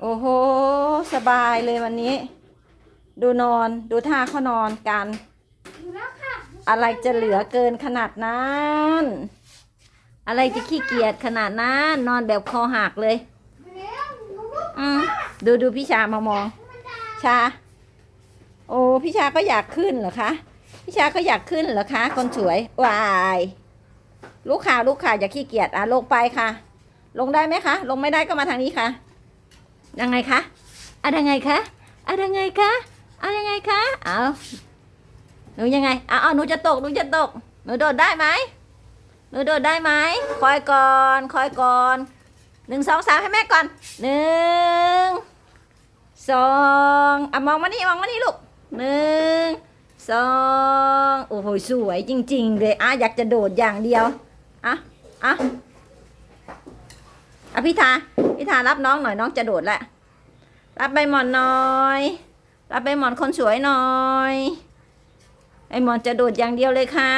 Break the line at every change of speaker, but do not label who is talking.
โอ้โห สบายเลยวันนี้ ดูนอนดูท่าเขานอนกัน
ดูแล้วค่ะ
อะไรจะเหลือเกินขนาดนั้น อะไรจะขี้เกียจขนาดนั้น นอนแบบคอหักเลยอืมดูดูพี่ชามามอง ชา โอ้พี่ชาก็อยากขึ้นเหรอคะพี่ชาก็อยากขึ้นเหรอคะ คนสวยวายลูกข่าลูกข่าอย่าขี้เกียจอะลงไปค่ะ ลงได้ไหมคะ ลงไม่ได้ก็มาทางนี้ค่ะ ยังไงคะอะยังไงคะอะยังไงคะอะยังไงคะเอาหนูยังไงเอาเอาหนูจะตกหนูจะตกหนูโดดได้ไหมหนูโดดได้ไหมคอยก่อนคอยก่อนหนึ่งสองสามให้แม่ก่อนหนึ่งสองอะมองมานี่มองมานี่ลูกหนึ่งสองโอ้โหสวยจริง ๆ เลยอะอยากจะโดดอย่างเดียวอะอะ อะพี่ทาพี่ทารับน้องหน่อยน้องจะโดดแล้วรับใบหมอนหน่อย รับใบหมอนคนสวยหน่อยไอหมอนจะโดดอย่างเดียวเลยค่ะ